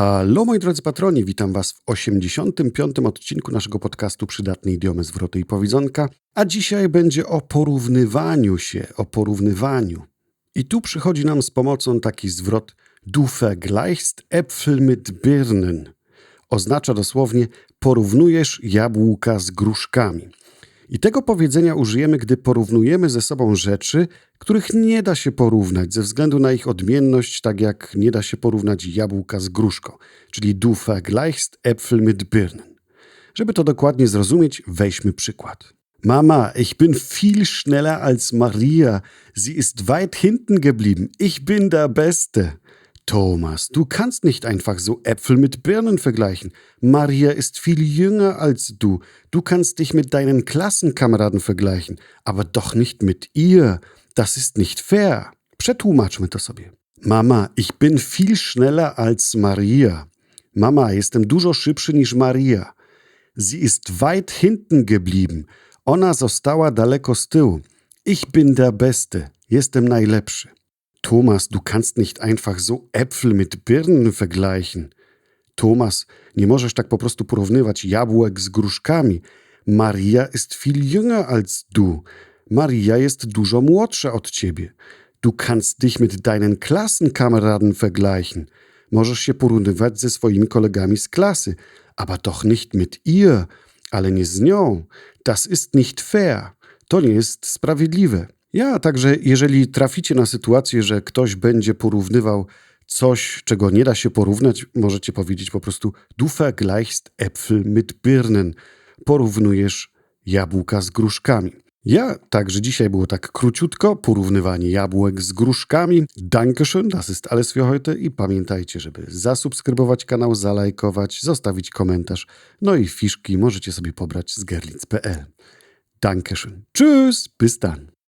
Hallo moi drodzy patroni, witam was w 85. odcinku naszego podcastu Przydatne idiomy zwroty i powiedzonka, a dzisiaj będzie o porównywaniu się, o porównywaniu. I tu przychodzi nam z pomocą taki zwrot Du vergleichst Äpfel mit Birnen. Oznacza dosłownie porównujesz jabłka z gruszkami. I tego powiedzenia użyjemy, gdy porównujemy ze sobą rzeczy, których nie da się porównać ze względu na ich odmienność, tak jak nie da się porównać jabłka z gruszką, czyli du vergleichst Äpfel mit Birnen. Żeby to dokładnie zrozumieć, weźmy przykład. Mama, ich bin viel schneller als Maria. Sie ist weit hinten geblieben. Ich bin der Beste. Thomas, du kannst nicht einfach so Äpfel mit Birnen vergleichen. Maria ist viel jünger als du. Du kannst dich mit deinen Klassenkameraden vergleichen, aber doch nicht mit ihr. Das ist nicht fair. Przetłumaczmy to sobie. Mama, ich bin viel schneller als Maria. Mama, jestem dużo szybszy niż Maria. Sie ist weit hinten geblieben. Ona została daleko z tyłu. Ich bin der Beste. Jestem najlepszy. Thomas, du kannst nicht einfach so Äpfel mit Birnen vergleichen. Thomas, nie możesz tak po prostu porównywać jabłek z gruszkami. Maria ist viel jünger als du. Maria jest dużo młodsza od ciebie. Du kannst dich mit deinen Klassenkameraden vergleichen. Możesz się porównywać ze swoimi kolegami z klasy, aber doch nicht mit ihr, ale nie z nią. Das ist nicht fair. To nie jest sprawiedliwe. Ja, także jeżeli traficie na sytuację, że ktoś będzie porównywał coś, czego nie da się porównać, możecie powiedzieć po prostu du vergleichst Äpfel mit Birnen. Porównujesz jabłka z gruszkami. Ja, także dzisiaj było tak króciutko, porównywanie jabłek z gruszkami. Dankeschön, das ist alles für heute i pamiętajcie, żeby zasubskrybować kanał, zalajkować, zostawić komentarz. No i fiszki możecie sobie pobrać z gerlitz.pl. Dankeschön. Tschüss, bis dann.